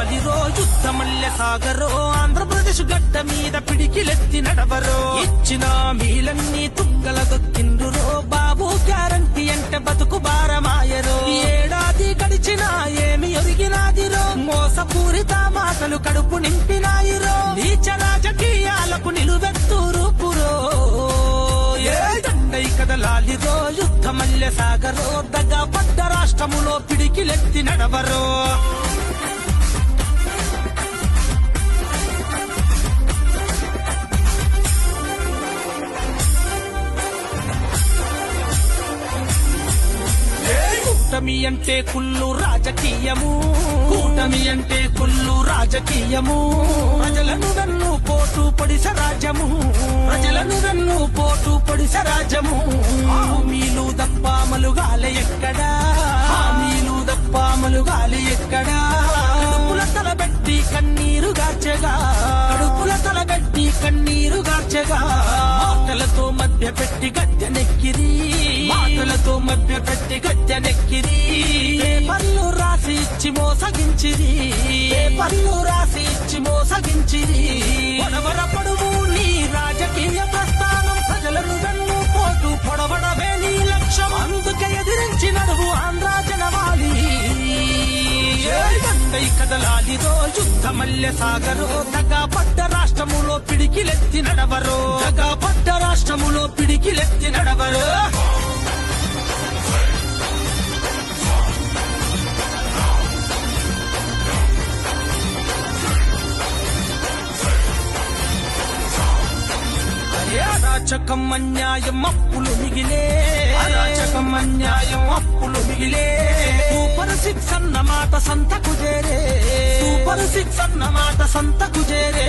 లాలిరో యుద్ధమల్లె సాగరో ఆంధ్రప్రదేశ్ గడ్డ మీద పిడికిలెత్తి నడవరో. ఇచ్చిన మీలన్నీ తుక్కల దొక్కిండురో. బాబు గ్యారంటీ అంటే బతుకు భారమాయరో. ఏడాది గడిచినా ఏమి ఒరిగినాదిరో. మోసపూరిత మాటలు కడుపు నింపినాయిరో. నీచ రాజకీయాలకు నిలువెత్తూరు పురో. ఏ దండై కదలాలిరో. యుద్ధమల్లె సాగరో దగ్గ పడ్డ రాష్ట్రములో పిడికిలెత్తి నడవరో. కూటమి అంటే కుళ్ళు రాజకీయము. కూటమి అంటే కుళ్ళు రాజకీయము. ప్రజలను నన్ను పోటు పొడిస రాజ్యము. ప్రజలను నన్ను పోటు పొడిస రాజ్యము. కన్నీరు గార్చగా. మాటలతో మధ్య పెట్టి గద్దెనెక్కిరి మాటలతో మధ్య పెట్టి గద్దెనెక్కిరి పళ్ళు రాసి ఇచ్చి మోసగించిరి పళ్ళు రాసి ఇచ్చి మోసగించిరి పొడవర పొడువు నీ రాజకీయ ప్రస్థానం. ప్రజలను వెన్ను పోటు పొడవడవే నీ లక్ష్యం. అందుకే ఎదిరించి నడువు ఆంధ్ర జనవాలి దండై కదలాలిరో యుద్ధ మల్లె సాగరో తగా పడ్డ పిడికిలెత్తి నడవరు. దగా రాష్ట్రములో పిడికిలెత్తి నడవరు. అరాచకం అన్యాయం అప్పులు మిగిలే. అరాచకం అన్యాయం అప్పులు మిగిలే. సూపర్ సిక్స్ అన్న మాట సంతకు చేరే. సూపర్ సిక్స్ అన్న మాట సంతకు చేరే.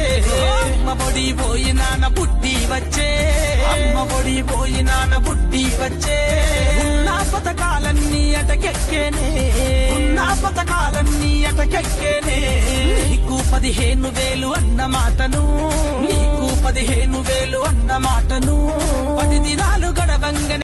వచ్చే. అమ్మ బొడి పోయి నాన్న బుడ్డి వచ్చే. ఉన్న పథకాలన్నీ అటకెక్కేనే. ఉన్న పథకాలన్నీ అటకెక్కేనే. నీకు పదిహేను వేలు అన్న మాటను. నీకు పదిహేను వేలు అన్న మాటను. పది దినాలు గడవంగనే